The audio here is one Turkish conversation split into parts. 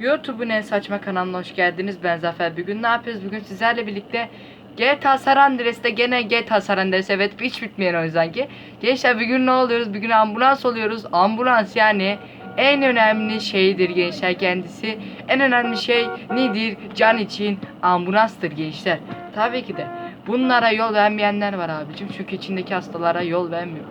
YouTube'un en saçma kanalına hoş geldiniz. Ben Zafer. Bugün ne yapıyoruz? Bugün sizlerle birlikte GTA San Andreas'te gene GTA San Andreas evet hiç bitmeyen o yüzden ki. Gençler bugün ne oluyoruz? Bugün ambulans oluyoruz. Ambulans yani en önemli şeydir gençler kendisi. En önemli şey nedir? Can için ambulanstır gençler. Tabii ki de. Bunlara yol vermeyenler var abicim. Çünkü içindeki hastalara yol vermiyor.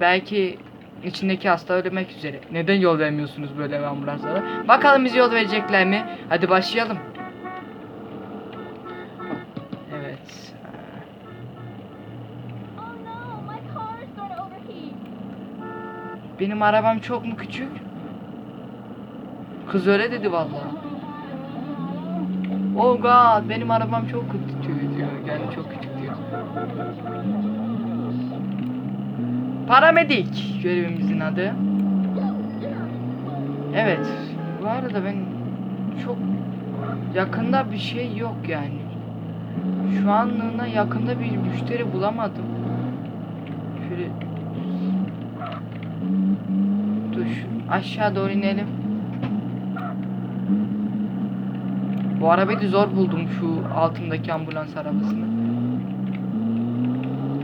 Belki içindeki hasta ölmek üzere. Neden yol vermiyorsunuz böyle ambulanslara? Bakalım bize yol verecekler mi? Hadi başlayalım. Evet. Benim arabam çok mu küçük? Kız öyle dedi vallahi. Oh god benim arabam çok küçük diyor. Yani çok küçük diyor. Paramedik görevimizin adı. Evet. Bu arada ben çok yakında bir şey yok yani. Şu anlığına yakında bir müşteri bulamadım. Şöyle Dur aşağı doğru inelim. Bu arabayı zor buldum şu altındaki ambulans arabasını.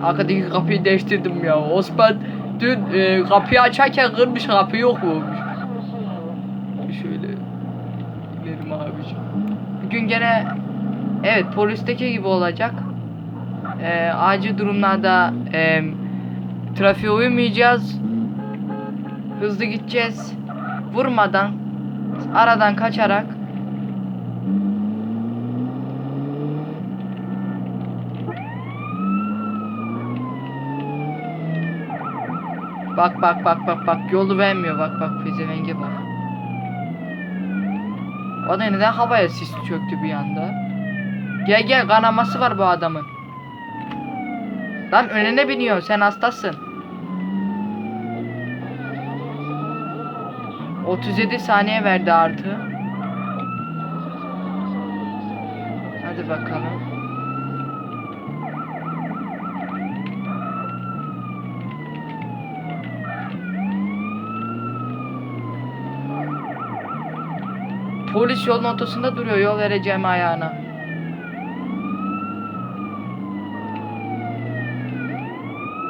Arkadaki kapıyı değiştirdim ya. Osman dün e, kapıyı açarken kırmış kapı yok mu? Şöyle gidelim abicim. Bugün gene evet polisteki gibi olacak. E, acil durumlarda e, trafiğe uymayacağız. Hızlı gideceğiz. Vurmadan, aradan kaçarak. Bak bak bak bak bak yolu vermiyor bak bak pezevenge bak. O da neden havaya sis çöktü bir anda? Gel gel kanaması var bu adamın. Lan önüne biniyor sen hastasın. 37 saniye verdi artı. Hadi bakalım. Polis yolun ortasında duruyor yol vereceğim ayağına.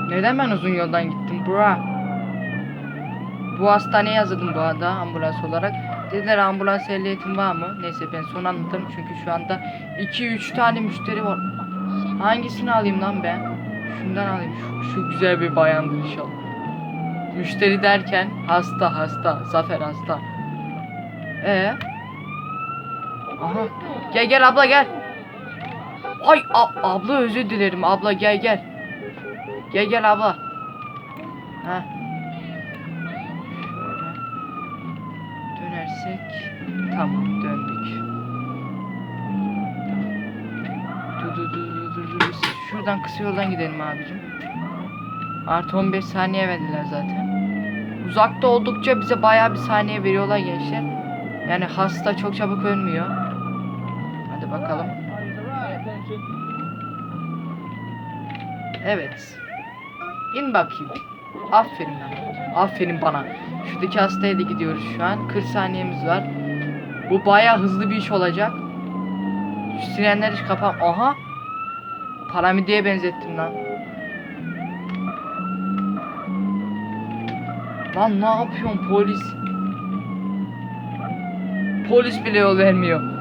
Neden ben uzun yoldan gittim bra? Bu hastaneye yazıldım bu arada ambulans olarak. Dediler ambulans ehliyetin var mı? Neyse ben son anlatırım çünkü şu anda 2-3 tane müşteri var. Hangisini alayım lan ben? Şundan alayım. Şu, şu güzel bir bayandır inşallah. Müşteri derken hasta hasta. Zafer hasta. Ee? Aha. Gel gel abla gel. Ay a- abla özür dilerim abla gel gel. Gel gel abla. Ha. Dönersek tamam döndük. Dur dur dur dur dur dur. Şuradan kısa yoldan gidelim abicim. Artı 15 saniye verdiler zaten. Uzakta oldukça bize bayağı bir saniye veriyorlar gençler. Yani hasta çok çabuk ölmüyor. Bakalım. Evet. İn bakayım. Aferin bana. Aferin bana. Şuradaki hastaya da gidiyoruz şu an. 40 saniyemiz var. Bu bayağı hızlı bir iş olacak. Şu sirenler hiç kapam. Aha. Paramidiye benzettim lan. Lan ne yapıyorsun polis? Polis bile yol vermiyor.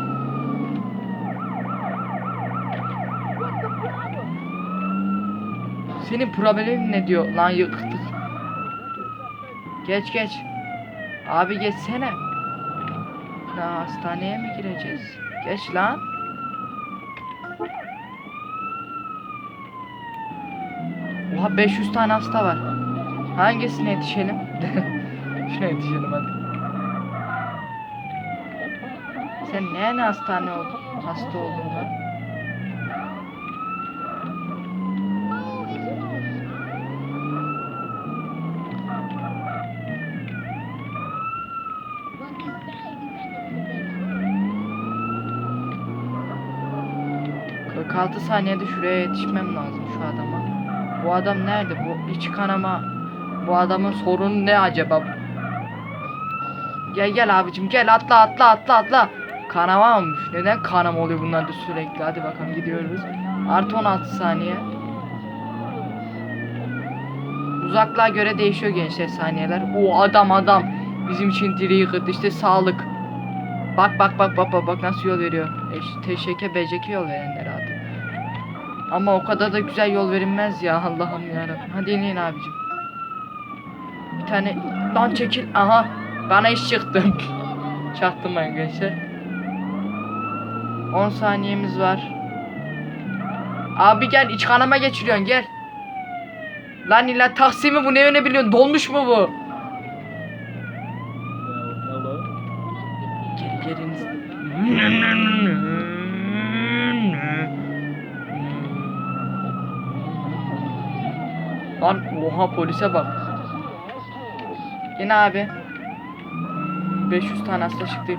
Senin problemin ne diyor lan yıktık. Geç geç. Abi geçsene. Ya hastaneye mi gireceğiz? Geç lan. Oha 500 tane hasta var. Hangisine yetişelim? Şuna yetişelim hadi. Sen ne hastane oldun? Hasta oldun lan? Kırk altı saniyede şuraya yetişmem lazım şu adama. Bu adam nerede? Bu iç kanama. Bu adamın sorunu ne acaba? Gel gel abicim gel atla atla atla atla. Kanama olmuş. Neden kanama oluyor bunlar da sürekli? Hadi bakalım gidiyoruz. Artı 16 saniye. Uzaklığa göre değişiyor gençler saniyeler. O adam adam. Bizim için direği kırdı. İşte sağlık. Bak bak bak bak bak bak nasıl yol veriyor. Eş, teşekkür beceki yol verenler adı. Ama o kadar da güzel yol verilmez ya Allah'ım yarabbim. Hadi inin abicim. Bir tane lan çekil. Aha bana iş çıktı. Çaktım gençler. 10 saniyemiz var. Abi gel iç kanama geçiriyorsun gel. Lan illa taksi mi bu ne öne biliyorsun dolmuş mu bu? Geri geliniz. Lan oha polise bak. Yine abi. 500 tane hasta çıktı.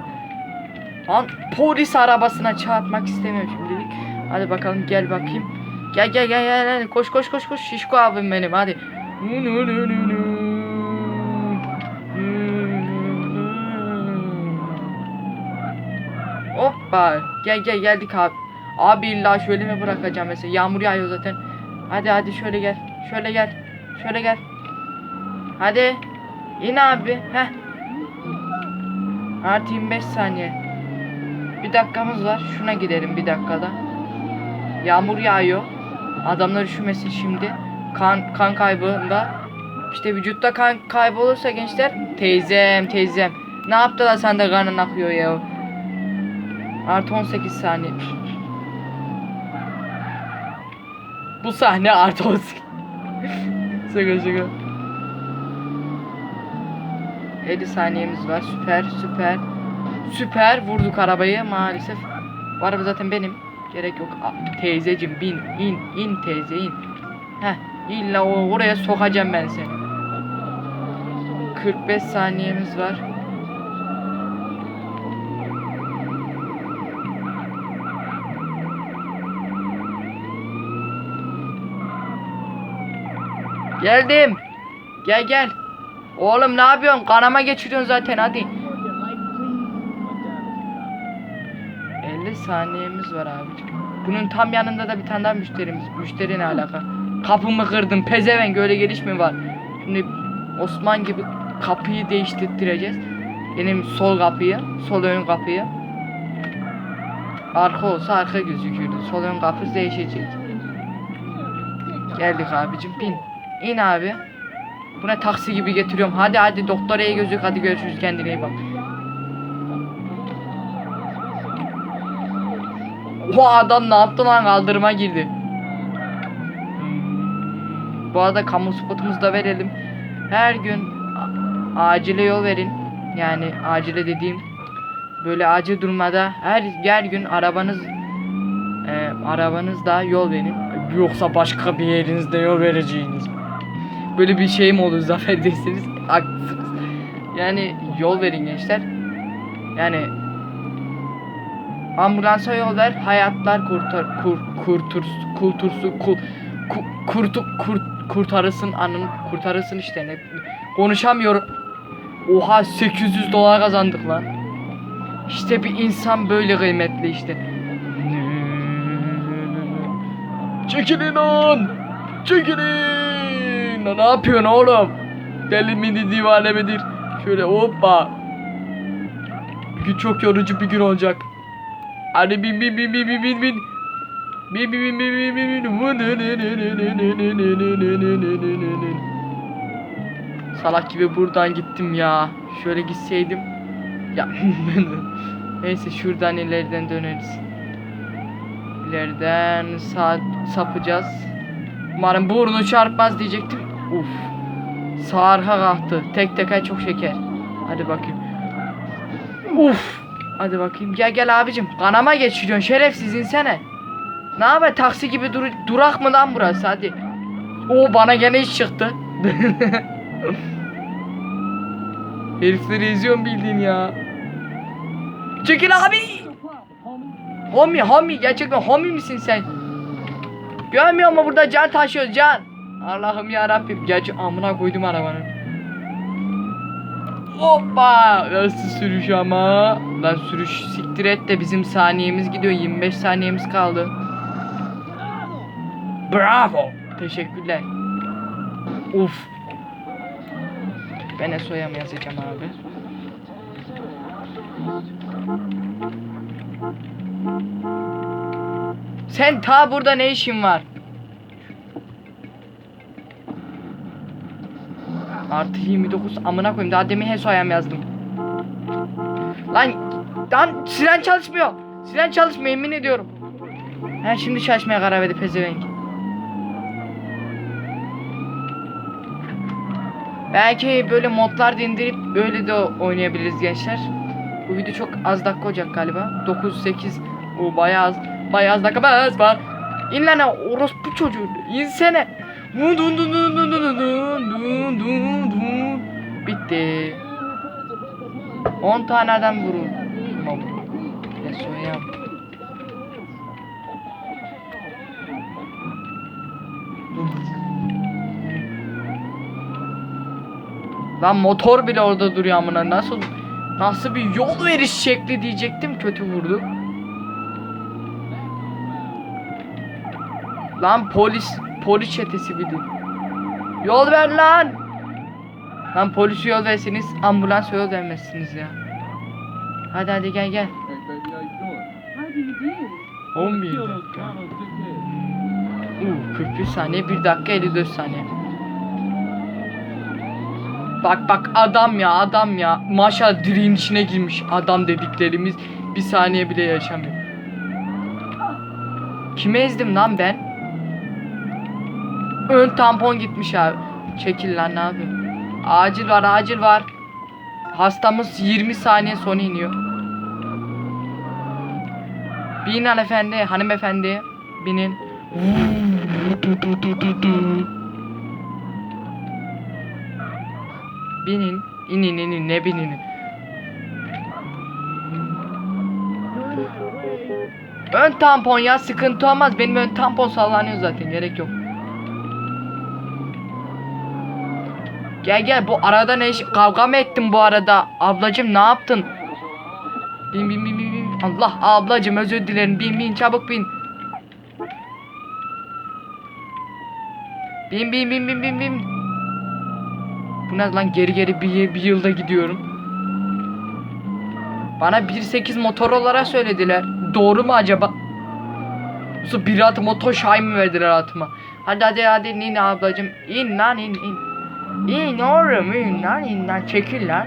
Lan polis arabasına çarpmak istemiyorum şimdilik. Hadi bakalım gel bakayım. Gel gel gel gel, gel. koş koş koş koş şişko abim benim hadi. Hoppa gel gel geldik abi. Abi illa şöyle mi bırakacağım mesela yağmur yağıyor zaten. Hadi hadi şöyle gel. Şöyle gel. Şöyle gel. Hadi. İn abi. Heh. Artı 25 saniye. Bir dakikamız var. Şuna gidelim bir dakikada. Yağmur yağıyor. Adamlar üşümesin şimdi. Kan kan kaybında. İşte vücutta kan kaybı olursa gençler teyzem teyzem ne yaptı da sende kanın akıyor ya. Artı 18 saniye. Bu sahne artı 18. şaka şaka. 50 saniyemiz var. Süper süper. Süper vurduk arabayı maalesef. Bu araba zaten benim. Gerek yok. Teyzecim bin in in teyze in. Heh illa o oraya sokacağım ben seni. 45 saniyemiz var. Geldim. Gel gel. Oğlum ne yapıyorsun? Kanama geçiriyorsun zaten hadi. 50 saniyemiz var abicim. Bunun tam yanında da bir tane daha müşterimiz. Müşteri ne alaka? Kapımı kırdın pezevenk öyle geliş mi var? Şimdi Osman gibi kapıyı değiştireceğiz. Benim sol kapıyı, sol ön kapıyı. Arka olsa arka gözükürdü. Sol ön kapı değişecek. Geldik abicim bin. İn abi. Buna taksi gibi getiriyorum. Hadi hadi doktora iyi gözük. Hadi görüşürüz kendine iyi bak. O adam ne yaptı lan kaldırıma girdi. Bu arada kamu spotumuzu da verelim. Her gün acile yol verin. Yani acile dediğim böyle acil durumda her her gün arabanız e, arabanızda yol verin. Yoksa başka bir yerinizde yol vereceğiniz. Böyle bir şey mi olur zafer deseniz haklısınız. Yani yol verin gençler. Yani ambulansa yol ver hayatlar kurtar kur, kurtur kurtursu kul ku, kurt, kurtarırsın anın kurtarırsın işte ne konuşamıyorum. Oha 800 dolar kazandık lan. İşte bir insan böyle kıymetli işte. Çekilin lan! Çekilin! Ne yapıyorsun oğlum? Deli mini divane midir? Şöyle hoppa. Bir gün çok yorucu bir gün olacak. Hadi bin bin bin bin bin bin bin. Bin bin bin bin bin bin bin. Salak gibi buradan gittim ya. Şöyle gitseydim. Ya neyse şuradan ileriden döneriz. İleriden sağ sapacağız. Umarım burnu çarpmaz diyecektim. Uf. Sağ arka kalktı. Tek teker çok şeker. Hadi bakayım. Uf. Hadi bakayım. Gel gel abicim. Kanama geçiriyorsun. Şerefsiz insene. Ne haber? Taksi gibi dur durak mı lan burası? Hadi. O bana gene iş çıktı. Herifleri eziyorum bildiğin ya. Çekil abi. Homie homie gerçekten homie misin sen? Görmüyor mu burada can taşıyoruz can. Allah'ım ya Rabbim. Gerçi amına koydum arabanın. Hoppa! Nasıl sürüş ama? Lan sürüş siktir et de bizim saniyemiz gidiyor. 25 saniyemiz kaldı. Bravo! Teşekkürler. Uf. Ben Eso'ya mı yazacağım abi? Sen ta burada ne işin var? Artı 29 amına koyayım daha demin Heso'ya mı yazdım? Lan lan siren çalışmıyor. Siren çalışmıyor yemin ediyorum. Ha şimdi çalışmaya karar verdi pezevenk. Belki böyle modlar indirip böyle de oynayabiliriz gençler. Bu video çok az dakika olacak galiba. 9 8 o bayağı az bayağı az dakikamız var. İn orospu çocuğu. İnsene. Bitti. 10 tane adam vurun. Ne soyam. Lan motor bile orada duruyor amına nasıl nasıl bir yol veriş şekli diyecektim kötü vurdu. Lan polis polis çetesi bir de. Yol ver lan. Lan polis yol versiniz ambulans yol vermezsiniz ya. Hadi hadi gel gel. Hey baby, how you doing? How do you do? 11 Kill those dakika. clowns, dickhead. Uu, 41 saniye 1 dakika 54 saniye. Bak bak adam ya adam ya. Maşallah direğin içine girmiş adam dediklerimiz bir saniye bile yaşamıyor. Kime ezdim lan ben? Ön tampon gitmiş abi. Çekil lan abi. Acil var acil var. Hastamız 20 saniye sonra iniyor. Binin hanımefendi, hanımefendi. Binin. Binin, inin inin ne binin. Ön tampon ya sıkıntı olmaz. Benim ön tampon sallanıyor zaten gerek yok. Gel gel bu arada ne kavga mı ettin bu arada? Ablacım ne yaptın? Bin bin bin bin bin. Allah ablacım özür dilerim. Bin bin çabuk bin. Bin bin bin bin bin bin. Bu ne lan geri geri bir, bir yılda gidiyorum. Bana 1.8 motor olarak söylediler. Doğru mu acaba? Yoksa bir at motor şay mı verdiler atıma? Hadi hadi hadi in ablacım. İn lan in in. İn oğlum in lan in çekil lan.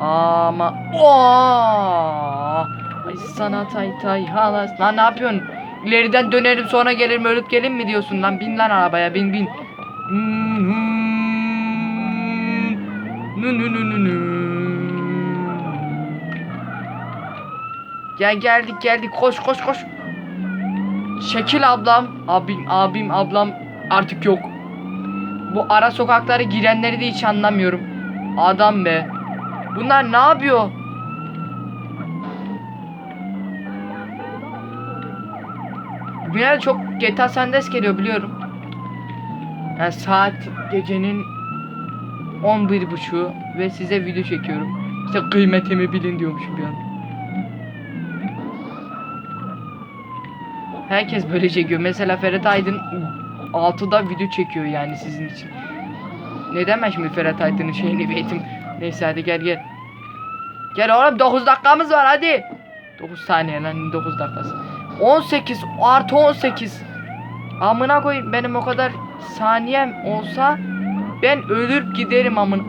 Ama Aa! Ay sana tay tay halas. Lan ne yapıyorsun? İleriden dönerim sonra gelirim ölüp gelin mi diyorsun lan? Bin lan arabaya bin bin. Gel geldik geldik koş koş koş. Şekil ablam, abim, abim, ablam artık yok. Bu ara sokaklara girenleri de hiç anlamıyorum. Adam be. Bunlar ne yapıyor? Günel çok GTA San Andreas geliyor biliyorum. Yani saat gecenin 11.30'u ve size video çekiyorum. İşte kıymetimi bilin diyormuşum bir an. Herkes böyle çekiyor. Mesela Ferhat Aydın 6'da video çekiyor yani sizin için. Neden ben şimdi Ferhat Aydın'ın şeyini eğitim... Neyse hadi gel gel. Gel oğlum 9 dakikamız var hadi. 9 saniye lan 9 dakikası. 18 artı 18. Amına koyayım benim o kadar saniyem olsa ben ölüp giderim amına.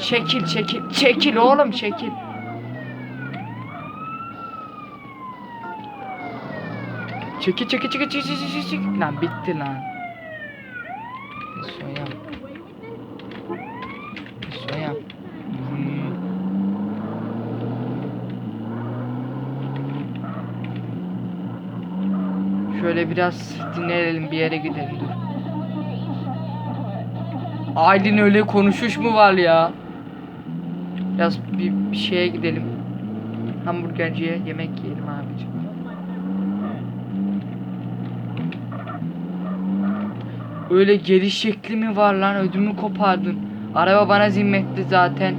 Çekil çekil çekil oğlum çekil. Çekil çekil çekil çekil çekil çekil çekil. Lan bitti lan. Soyam. Soyam. Şöyle biraz dinleyelim bir yere gidelim dur. Aylin öyle konuşuş mu var ya? Biraz bir, bir şeye gidelim. Hamburgerciye yemek yiyelim abicim. Öyle geliş şekli mi var lan ödümü kopardın. Araba bana zimmetli zaten.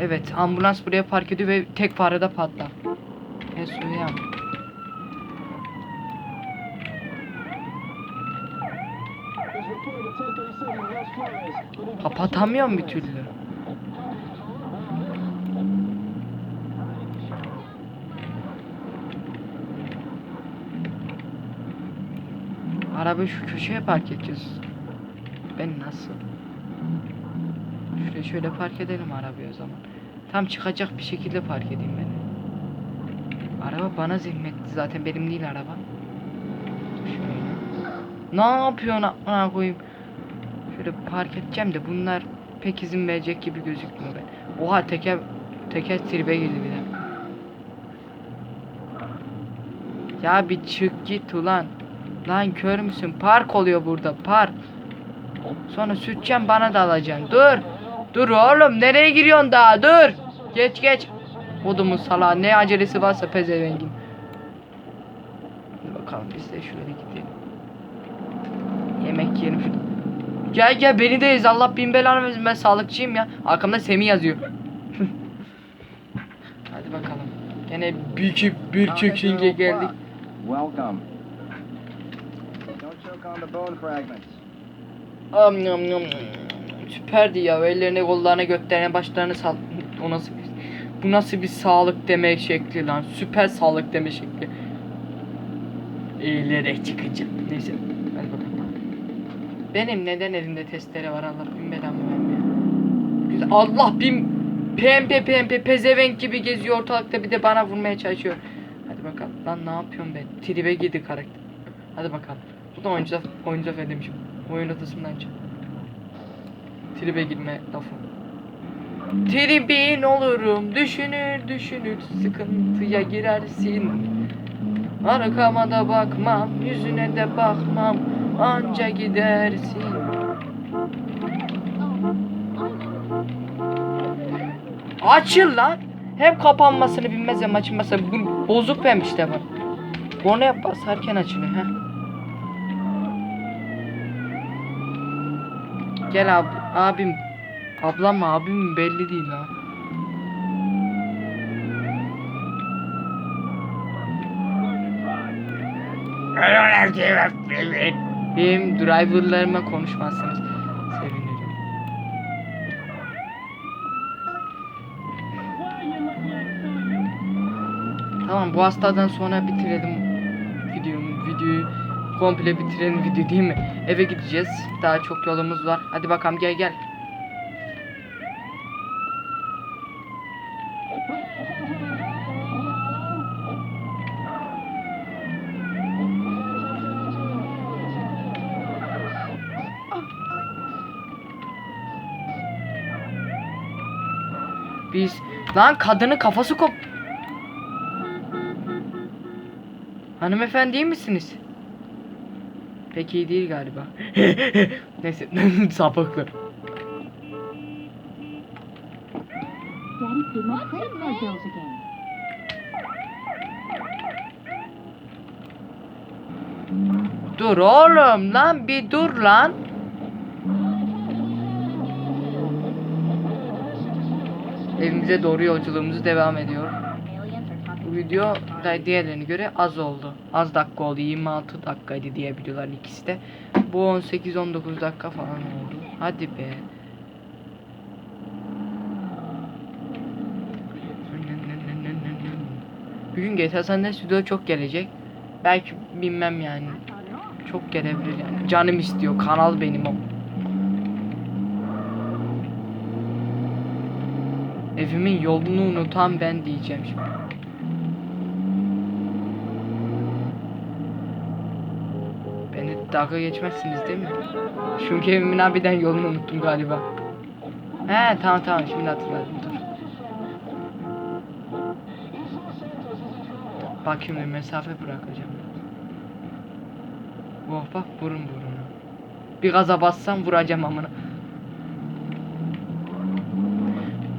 Evet ambulans buraya park ediyor ve tek farede patlar. Ne söyleyeyim? Kapatamıyorum bir türlü. Arabayı şu köşeye park edeceğiz. Ben nasıl? Şuraya şöyle park edelim arabayı o zaman. Tam çıkacak bir şekilde park edeyim ben. Araba bana zimmetli zaten benim değil araba. Şöyle. Ne yapıyorsun aklına koyayım? Şöyle park edeceğim de bunlar pek izin verecek gibi gözükmüyor ben. Oha teker teker tribe girdi bir de. Ya bir çık git ulan. Lan kör müsün? Park oluyor burada park. Sonra sütçen bana da alacaksın. Dur. Dur oğlum nereye giriyorsun daha? Dur. Geç geç. Odumun sala ne acelesi varsa pezevengin. Bakalım biz de şöyle gidelim. Yemek yiyelim şurada. Gel gel beni de ez Allah bin belanı versin ben sağlıkçıyım ya. Arkamda Semih yazıyor. Hadi bakalım. Gene bir çift bir çift şinge geldik. Welcome. Am yam yam. Süperdi ya. Ellerine, kollarına, göklerine, başlarına sal. O nasıl bir... Bu nasıl bir sağlık deme şekli lan? Süper sağlık deme şekli. Eğilerek çıkacağım. Neyse. Hadi. Benim neden elimde testere var Allah bin belamı. Güzel. Allah bin PMP PMP pezevenk gibi geziyor ortalıkta bir de bana vurmaya çalışıyor. Hadi bakalım. Lan ne yapıyorum ben? Tribe girdi karakter. Hadi bakalım. Bu da oyuncu oyuncu zafer demişim. Oyun odasından çık. Tribe girme lafı. Tribin olurum düşünür düşünür sıkıntıya girersin. Arkama da bakmam yüzüne de bakmam anca gidersin. Açıl lan. Hem kapanmasını bilmez hem açılmasını. Bu bozuk işte bak. Kornaya basarken açılıyor ha. Gel abi, abim. Ablam mı abim mi belli değil ha. Benim driverlarıma konuşmazsanız sevinirim. Tamam bu hastadan sonra bitirelim videomu videoyu komple bitirelim video değil mi? Eve gideceğiz. Daha çok yolumuz var. Hadi bakalım gel gel. Biz lan kadının kafası kop. Hanımefendi iyi misiniz? Pek iyi değil galiba. Neyse sapıklı. Dur oğlum lan bir dur lan. Evimize doğru yolculuğumuzu devam ediyor. Bu video da diğerlerine göre az oldu. Az dakika oldu. 26 dakikaydı diye biliyorlar ikisi de. Bu 18-19 dakika falan oldu. Hadi be. Bugün GTA San Andreas video çok gelecek. Belki bilmem yani. Çok gelebilir yani. Canım istiyor. Kanal benim o. Evimin yolunu unutan ben diyeceğim şimdi. Beni dalga geçmezsiniz değil mi? Çünkü evimin abiden yolunu unuttum galiba. He tamam tamam şimdi hatırladım dur. Bak şimdi mesafe bırakacağım. Oh bak burun buruna. Bir gaza bassam vuracağım amına.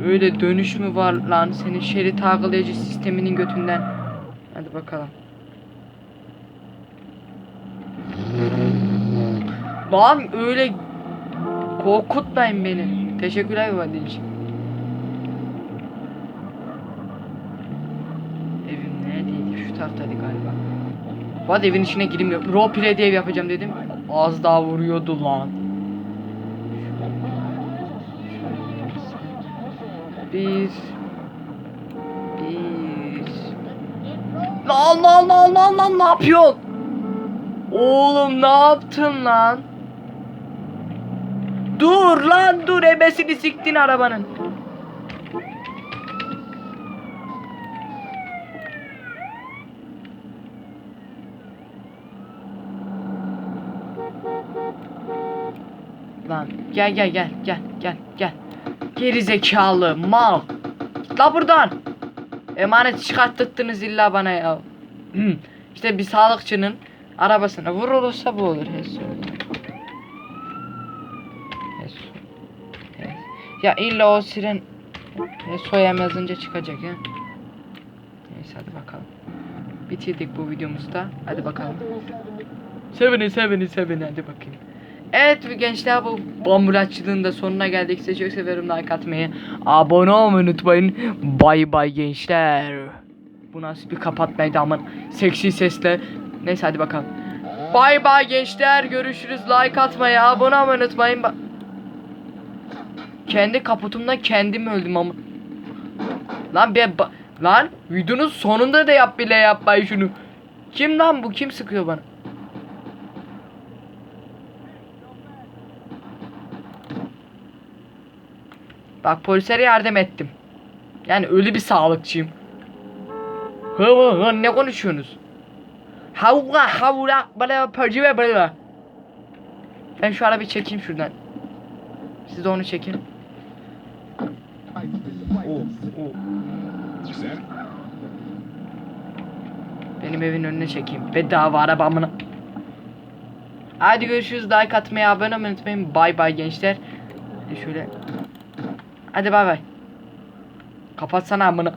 Öyle dönüş mü var lan senin şerit algılayıcı sisteminin götünden. Hadi bakalım. Lan öyle korkutmayın beni. Teşekkürler vadin için. Evim neredeydi? Şu taraftaydı galiba. Vad evin içine girmiyor. Roleplay diye yapacağım dedim. Az daha vuruyordu lan. Bir. Lan lan lan lan lan ne yapıyorsun? Oğlum ne yaptın lan? Dur lan dur ebesini siktin arabanın. Lan gel gel gel gel gel gel. Geri zekalı mal. Git la buradan. Emanet çıkarttırdınız illa bana ya. işte bir sağlıkçının arabasına vurulursa bu olur. Hesu. Ya illa o siren Heso'ya yazınca çıkacak ya. Neyse hadi bakalım. Bitirdik bu videomuzda. Hadi bakalım. Sevinin sevinin sevinin hadi bakayım. Evet gençler bu bambulatçılığın da sonuna geldik. Size çok severim like atmayı. Abone olmayı unutmayın. Bay bay gençler. Bu nasıl bir kapatmaydı aman seksi sesle. Neyse hadi bakalım. Bay bay gençler. Görüşürüz. Like atmayı, abone olmayı unutmayın. Ba- Kendi kaputumdan kendim öldüm ama. Lan be lan videonun sonunda da yap bile yapmayı şunu. Kim lan bu? Kim sıkıyor bana? Bak polislere yardım ettim. Yani öyle bir sağlıkçıyım. Hı hı hı ne konuşuyorsunuz? Havla havla bana percive bana. Ben şu arabayı çekeyim şuradan. Siz de onu çekin. Benim evin önüne çekeyim. Bedava arabamını. Hadi görüşürüz. Like atmayı, abone olmayı unutmayın. Bay bay gençler. Hadi şöyle. Hadi bay bay. Kapatsana amına.